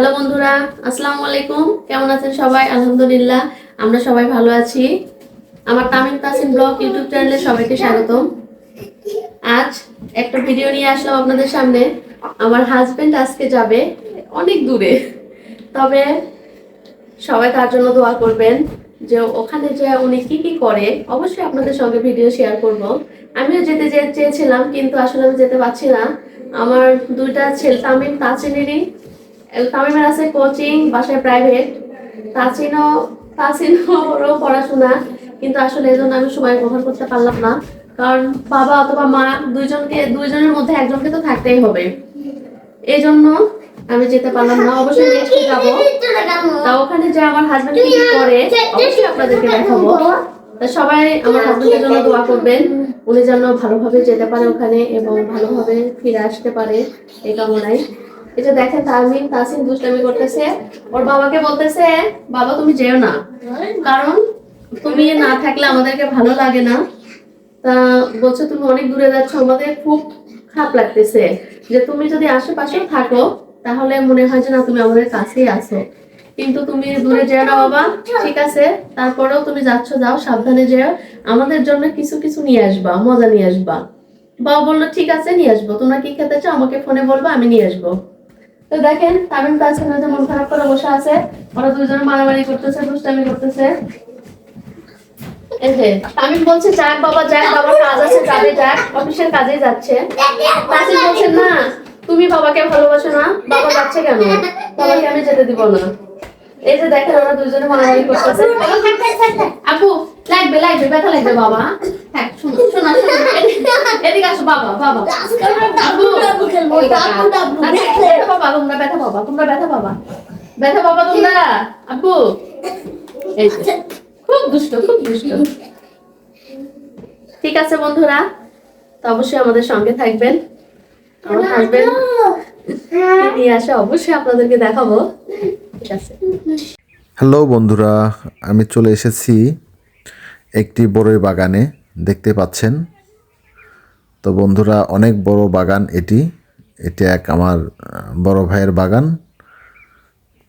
Hello বন্ধুরা, আসসালামু আলাইকুম। কেমন আছেন সবাই? আলহামদুলিল্লাহ, আমরা সবাই ভালো আছি। আমার তামিম তাসিম ব্লগ ইউটিউব চ্যানেলে সবাইকে স্বাগতম। আজ একটা ভিডিও নিয়ে আসলাম আপনাদের সামনে। আমার হাজবেন্ড আজকে যাবে অনেক দূরে। তবে সবাই তার জন্য দোয়া করবেন যে ওখানে যে উনি কি কি করে, অবশ্যই আপনাদের সঙ্গে ভিডিও শেয়ার করব। আমিও যেতে চেয়েছিলাম, কিন্তু আসলে আমি যেতে পারছি না। আমার দুইটা ছেলে, তামিম তাচিনেরই তামিমের আছে কোচিং বাসায় প্রাইভেট তাচিনও ওরও পড়াশোনা কিন্তু আসলে এই জন্য আমি সময় ব্যবহার করতে পারলাম না। কারণ বাবা অথবা মা দুইজনকে দুইজনের মধ্যে একজনকে তো থাকতেই হবে। এই জন্য আমি যেতে পারলাম না। অবশ্যই নেক্সট যাব। তা ওখানে যে আমার হাজবেন্ড কি কি করে অবশ্যই আপনাদেরকে দেখাবো। তা সবাই আমার হাজবেন্ডের জন্য দোয়া করবেন। উনি যেন ভালোভাবে যেতে পারে ওখানে এবং ভালোভাবে ফিরে আসতে পারে। এই কামনায়। যে দেখেন তাসিম দুষ্টামি করতেছে, ওর বাবাকে বলতেছে, বাবা, তুমি যেও না। কারণ তুমি না থাকলে আমাদেরকে ভালো লাগে না। তা বলছো, তুমি অনেক দূরে যাচ্ছ, আমাদের খুব খারাপ লাগতেছে যে তুমি যদি আশেপাশে থাকো, তাহলে মনে হয় যে না, তুমি আমাদের কাছেই আছো। কিন্তু তুমি দূরে যেও না, বাবা। ঠিক আছে, তারপরেও তুমি যাচ্ছ, যাও, সাবধানে যেও। আমাদের জন্য কিছু কিছু নিয়ে আসবা, মজা নিয়ে আসবা। বাবা বলল, ঠিক আছে, নিয়ে আসব। তোমরা কি খেতে চাও, আমাকে ফোনে বলব, আমি নিয়ে আসব। তো দেখেন তামিম তাসিম হয়তো মন খারাপ করে বসে আছে ওরা দুজনে মারামারি করতেছে দুষ্টামি করতেছে। এই যে তামিম বলছে যাক বাবা যাক বাবার কাজ আছে যাবে যাক অফিসের কাজে যাচ্ছে। তাসিম বলছে না তুমি বাবাকে ভালোবাসো না বাবা যাচ্ছে কেন? বাবাকে আমি যেতে দিব না। এই যে দেখেন ওরা দুজনে মারামারি করতেছে। আপু লাগবে লাগবে ব্যথা লাগবে বাবা। হ্যাঁ শোনো শোনো এদিকে- এদিকে আসো বাবা বাবা। আপু তোমরা ব্যথা বাবা তোমরা ব্যথা বাবা ব্যথা বাবা তোমরা এই খুব দুষ্ট খুব দুষ্ট। ঠিক আছে বন্ধুরা তো অবশ্যই আমাদের সঙ্গে থাকবেন। আমার হাজবেন্ড নিয়ে আসে? অবশ্যই আপনাদেরকে দেখাবো। ঠিক আছে। হ্যালো বন্ধুরা আমি চলে এসেছি একটি বড়ই বাগানে দেখতে পাচ্ছেন। তো বন্ধুরা অনেক বড় বাগান এটি। এটি এক আমার বড় ভাইয়ের বাগান।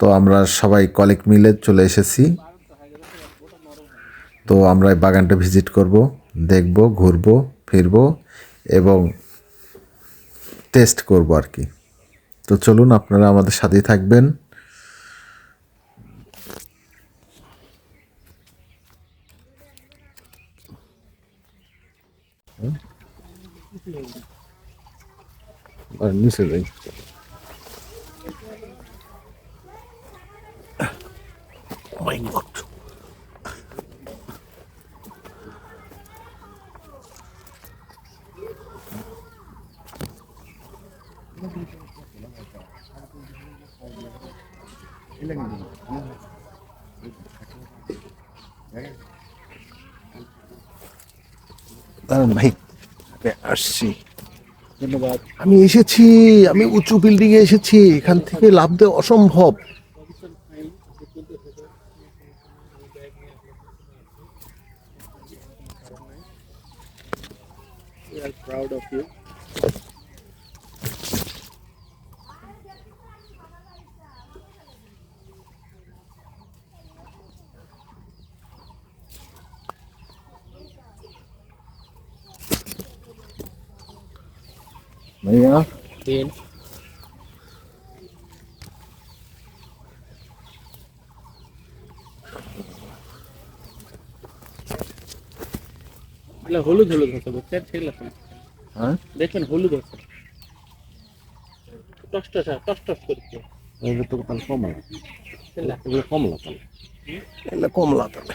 তো আমরা সবাই কলিক মিলে চলে এসেছি। তো আমরা এই বাগানটা ভিজিট করব, দেখব, ঘুরব, ফিরব এবং টেস্ট করব আর কি। তো চলুন, আপনারা আমাদের সাথেই থাকবেন। আর নিচে যাই মাই আমি এসেছি, আমি উঁচু বিল্ডিং এ এসেছি, এখান থেকে লাভ দেওয়া অসম্ভব। Proud of you. Then এগুলো হলুদ হলুদ হতে বুঝছেন সেগুলো। হ্যাঁ দেখবেন হলুদ হচ্ছে টস টস টস টস করছে এগুলো তো তাহলে কমলা এগুলো কমলা তাহলে এগুলো কমলা তাহলে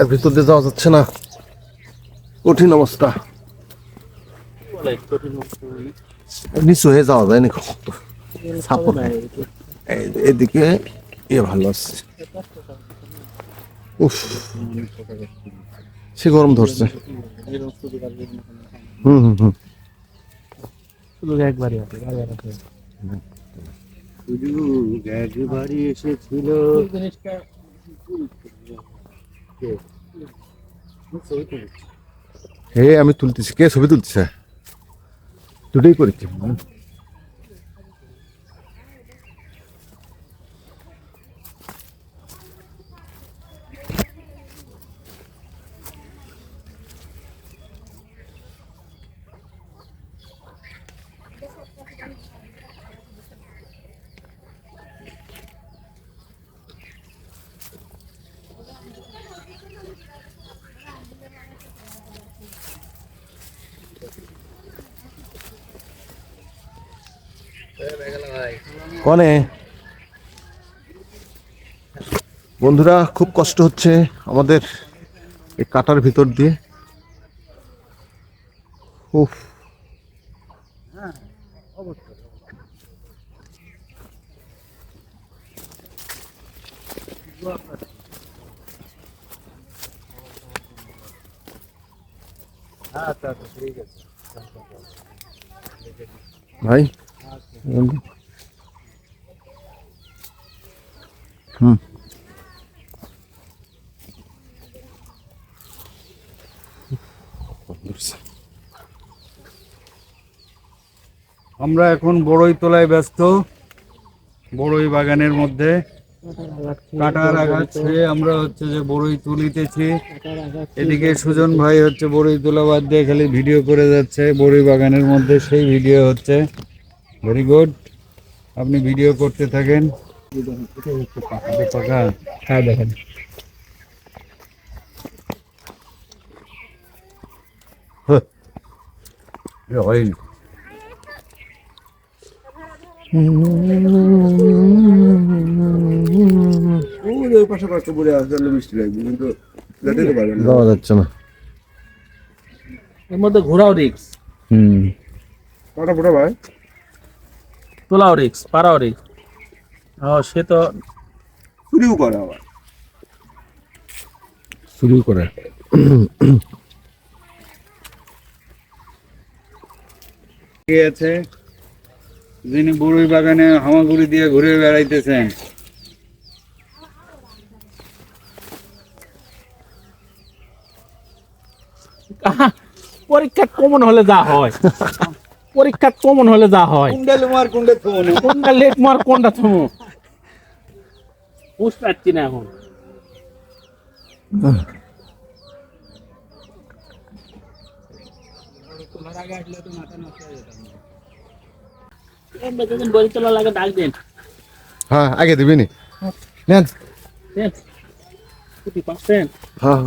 এর ভিতর দিয়ে যাওয়া যাচ্ছে না। কঠিন অবস্থা। বলে নিচু হয়ে যাওয়া যায় নাকি? সাপোর্ট এদিকে এ ভালো আছে। উফ। সে গরম ধরছে। হুম হুম হুম। শুধু একবারই আছে বারবার আছে। শুধু একবারই এসেছিল। হে আমি তুলতেছি। কে ছবি তুলতেছে? দুটোই করেছি। কনে? বন্ধুরা খুব কষ্ট হচ্ছে আমাদের এই কাটার ভিতর দিয়ে। উফ। ভাই হুম আমরা এখন বড়ই তোলায় ব্যস্ত, বড়ই বাগানের মধ্যে। কাটার আগাচ্ছে আমরা হচ্ছে যে বড়ই তুলিতেছি। এদিকে সুজন ভাই হচ্ছে বড়ই তোলা বাদ দিয়ে খালি ভিডিও করে যাচ্ছে, বড়ই বাগানের মধ্যে সেই ভিডিও হচ্ছে। ভেরি গুড আপনি ভিডিও করতে থাকেন। পাকা হ্যাঁ দেখেন। হয়নি পাশে পাশে পড়ে আসলে মিষ্টি লাগবে কিন্তু যাওয়া যাচ্ছে না। এর মধ্যে ঘোরাও রিক্স হুম। কটা ফোটা ভাই? তোলাও রিক্স পারাও রিক্স ও সে তো চুরিও করে আবার। শুরু করে। কে আছে? যিনি বড়ই বাগানে হামাগুড়ি দিয়ে ঘুরে বেড়াইতেছেন। পরীক্ষা কমন হলে যা হয়। পরীক্ষা কমন হলে যা হয়। লুমার থমনে কোনটা লেট মার কোনটা থমো বুঝতে পারছি না এখন। যখন বই তোলা লাগে ডাক দিন। হ্যাঁ আগে দিবি নি। নেন। ফিফটি পার্সেন্ট হ্যাঁ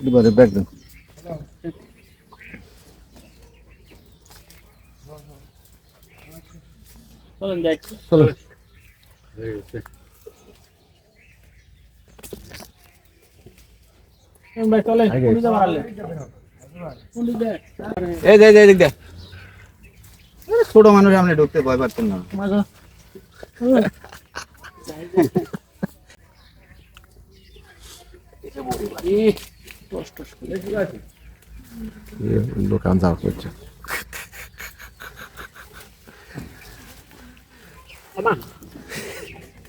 এবারে ব্যাগ দেন। চলেন যাই। ভাই দেখ। এই ছোট মানুষ আপনি ঢুকতে ভয় পাচ্ছেন না। দোকান যাওয়া করছে। আমা,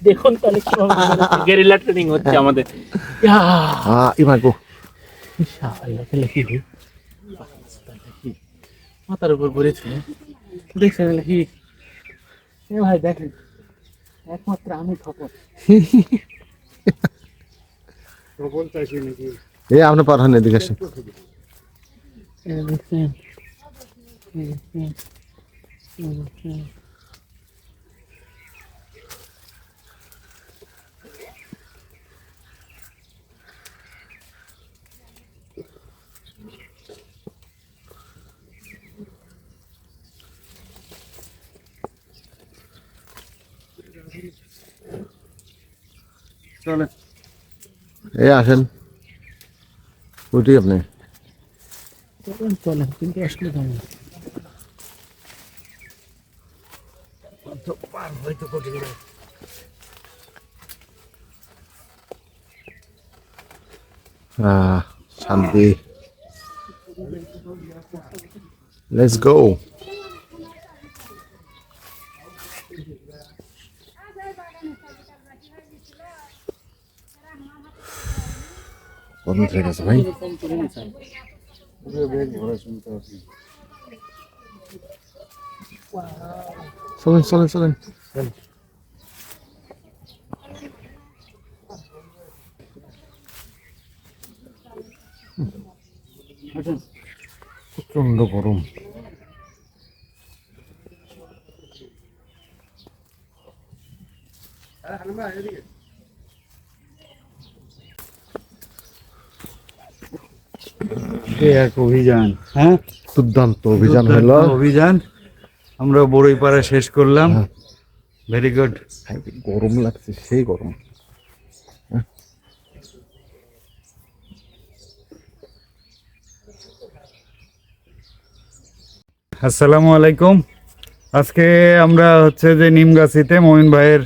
দেখুন তাহলে কীভাবে গেরিলা ট্রেনিং হচ্ছে আমাদের। ইয়া, হ্যাঁ গো। কি হই? মাথার উপর পড়েছে দেখছেন নাকি এ ভাই দেখেন একমাত্র আমি খবর। এ আপনি পার হন এদিকে আসেন। দেখছেন? চলে এ আসেন। উঠি আপনি। চলেন চলেন কিন্তু আসলে কেমন? আহ, শান্তি। লেটস গো হয়ে গেছে ভাই। চলেন চলেন চলেন। প্রচণ্ড গরম। এক অভিযান হ্যাঁ? দুর্দান্ত অভিযান হলো। অভিযান। আমরা বড়ই পাড়া শেষ করলাম। ভেরি গুড গরম লাগছে সেই গরম। আসসালামু আলাইকুম। আজকে আমরা হচ্ছে যে নিমগাছিতে মমিন ভাইয়ের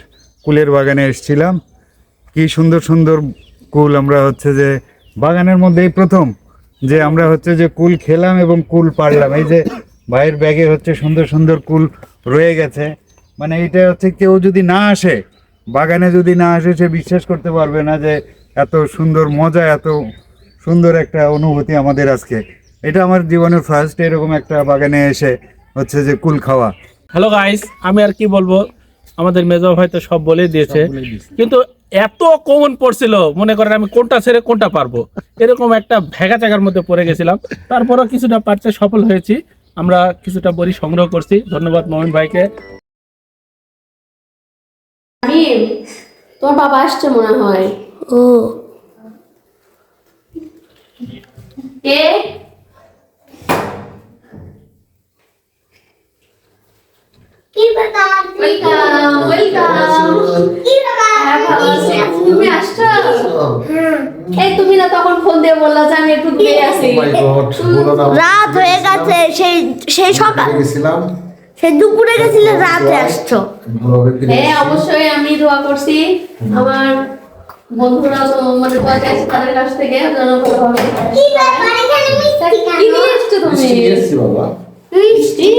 কুলের বাগানে এসেছিলাম। কি সুন্দর সুন্দর কুল আমরা হচ্ছে যে বাগানের মধ্যেই প্রথম। যে আমরা হচ্ছে যে কুল খেলাম এবং কুল পারলাম। এই যে ভাইয়ের ব্যাগে হচ্ছে সুন্দর সুন্দর কুল রয়ে গেছে। মানে এটা হচ্ছে কেউ যদি না আসে বাগানে যদি না আসে সে বিশ্বাস করতে পারবে না যে এত সুন্দর মজা এত সুন্দর একটা অনুভূতি আমাদের আজকে। এটা আমার জীবনের ফার্স্ট এরকম একটা বাগানে এসে হচ্ছে যে কুল খাওয়া। হ্যালো গাইস আমি আর কি বলব? আমাদের মেজো ভাই তো সব বলে দিয়েছে। কিন্তু এত কমন পড়ছিল মনে করেন আমি কোনটা ছেড়ে কোনটা পারব। এরকম একটা ভেগা জায়গার মধ্যে পড়ে গেছিলাম। তারপরও কিছুটা পারতে সফল হয়েছি। আমরা কিছুটা বড়ি সংগ্রহ করছি। ধন্যবাদ মোহন ভাইকে। তোমার বাবা আসছে মনে হয়। ও। কে? তুমি আসছো এই তুমি না তখন ফোন দিয়ে বললা যে আমি একটু দূরে আছি রাত হয়ে গেছে সেই সেই সকাল গেছিলাম সেই দুপুরে গেছিলে রাতে আসছো হ্যাঁ অবশ্যই আমি দোয়া করছি আমার বন্ধুরা তো মানে দোয়া চাইছি তাদের কাছ থেকে যেন ভালোভাবে কি ব্যাপার? এখানে মিষ্টি কি নিয়ে এসছো তুমি? বাবা।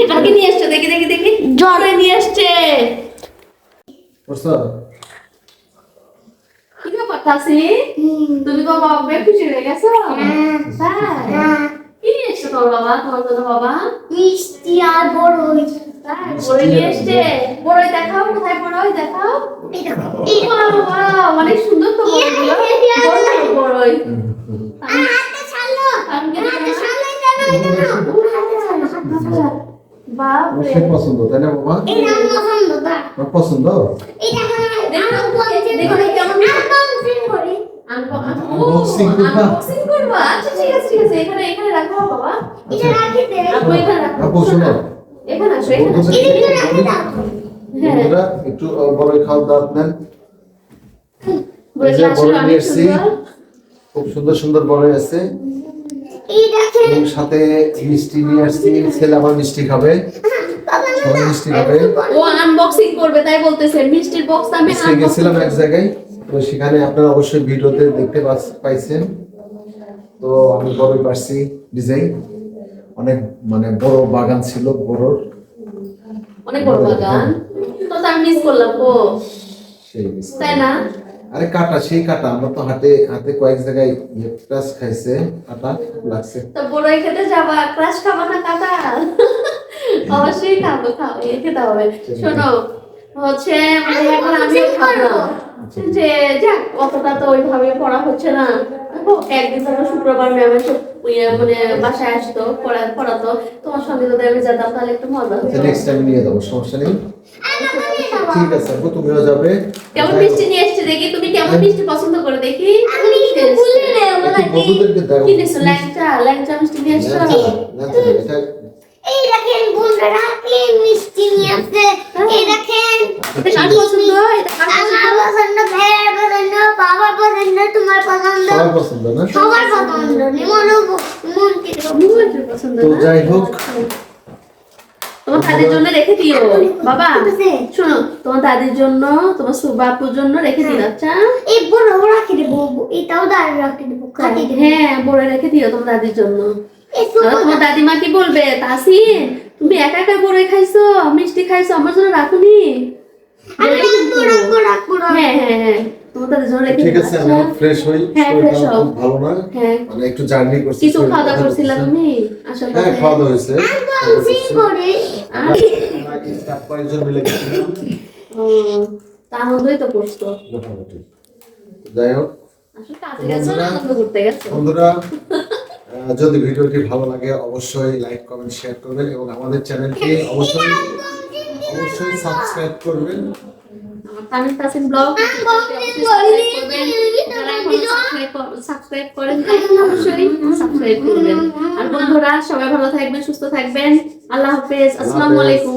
আর নিয়ে এসছো দেখি দেখি দেখি। জ্বরে। নিয়ে এসছে কি ব্যাপার তাসি? তুমি তো বাবা বেশ খুশি হয়ে গেছো? কি নিয়ে এসছো তোমার বাবা? তোমার মিষ্টি আর দেখাও কোথায় বড়ই দেখাও। বাহ, বাহ, অনেক সুন্দর তো বড়ই হাতে ছাড়লো আমি কি হাতে দেখি? ছাড়লো এটা না এটা না হাতে ছাড়লো অবশ্যই পছন্দ তাই না বাবা? আমার পছন্দ আনবক্সিং করবা? আনবক্সিং করবা? আচ্ছা ঠিক আছে ঠিক আছে এখানে এখানে রাখো বাবা। এটা রাখি দে। আপু এখানে রাখো। আপু শোনো। এখানে আসো এখানে এটা একটু রাখি দাও। বন্ধুরা নেন। সুন্দর। খুব সুন্দর সুন্দর বড়ই আছে। এবং সাথে মিষ্টি নিয়ে আসছি ছেলে আমার মিষ্টি খাবে। সবাই মিষ্টি খাবে। ও আনবক্সিং করবে তাই বলতেছে মিষ্টির বক্স আমি গেছিলাম এক জায়গায় তো সেখানে আপনারা অবশ্যই ভিডিওতে দেখতে পাইছেন। তো আমি বড়ই পারছি ডিজাইন। অনেক মানে বড় বাগান ছিল বড় অনেক বড় বাগান। তো তো আমি মিস করলাম ও। সেই তাই না? আরে কাটা সেই কাটা। আমরা তো হাতে হাতে কয়েক জায়গায় ইয়ে টাচ খাইছে কাটা লাগছে। তো বড়ই খেতে যাবা ক্রাশ খাবা না কাটা? অবশ্যই খাব খাও এ খেতে হবে। শোনো হচ্ছে মানে এখন আমি ভাবলাম যে যাক অতটা তো ওইভাবে পড়া হচ্ছে না। দেখো, একদিন ধরো শুক্রবার ম্যাম এসে ইয়ে মানে বাসায় আসতো পড়া পড়াতো। তোমার সঙ্গে যদি আমি যেতাম তাহলে একটু মজা হতো। নেক্সট টাইম নিয়ে যাব সমস্যা নেই। ঠিক আছে আপু তুমিও যাবে। কেমন মিষ্টি নিয়ে এসছে দেখি? তুমি কেমন মিষ্টি পছন্দ করে দেখি? আমি একটু নাকি বন্ধুদেরকে দাও কি নিয়েছো ল্যাংচা? ল্যাংচা মিষ্টি নিয়ে এসছো? না, না, না, এটা এই দেখেন বন্ধুরা কি মিষ্টি নিয়ে আসছে এই দেখেন। এটা কার পছন্দ? এটা কার আমার পছন্দ? ভাইয়ের পছন্দ বাবার পছন্দ তোমার পছন্দ। সবার পছন্দ না? সবার পছন্দ নিমন মন্ত্রী পছন্দ পছন্দ তো যাই হোক। তোমার দাদির জন্য রেখে দিও। বাবা শোনো তোমার দাদির জন্য তোমার সুবাপুর জন্য রেখে দিও আচ্ছা? এই বড় বড় রাখি দেবো এটাও রাখি দেবো হ্যাঁ বড় রেখে দিও তোমার দাদির জন্য। তোমার দাদিমা কি বলবে? তাসিন তুমি একা একা বড় খাইছো মিষ্টি খাইছো আমার জন্য রাখুনি। হ্যাঁ হ্যাঁ হ্যাঁ। তোমার দাদির ঠিক আছে আমি? ফ্রেশ হই হ্যাঁ, শরীরটা হও। ভালো না। হ্যাঁ। মানে একটু জার্নি করছি কিছু খাওয়া দাওয়া ভালো করছিলা করছে। তুমি হ্যাঁ খাওয়া দাওয়া হয়েছে। সিং করে। আর? আগে চার পাঁচজন মিলে গেছিলাম। ও, তা আনন্দই তো করছ। মোটামুটি। যাই হোক। আসলে কাজে গেছো না আনন্দ করতে গেছো? বন্ধুরা যদি ভিডিওটি ভালো লাগে অবশ্যই লাইক কমেন্ট শেয়ার করবেন এবং আমাদের চ্যানেলটি অবশ্যই অবশ্যই সাবস্ক্রাইব করবেন। আমার তামিল ব্লগ সাবস্ক্রাইব করেন অবশ্যই সাবস্ক্রাইব করবেন। আর বন্ধুরা সবাই ভালো থাকবেন সুস্থ থাকবেন। আল্লাহ হাফেজ। আসসালামু আলাইকুম।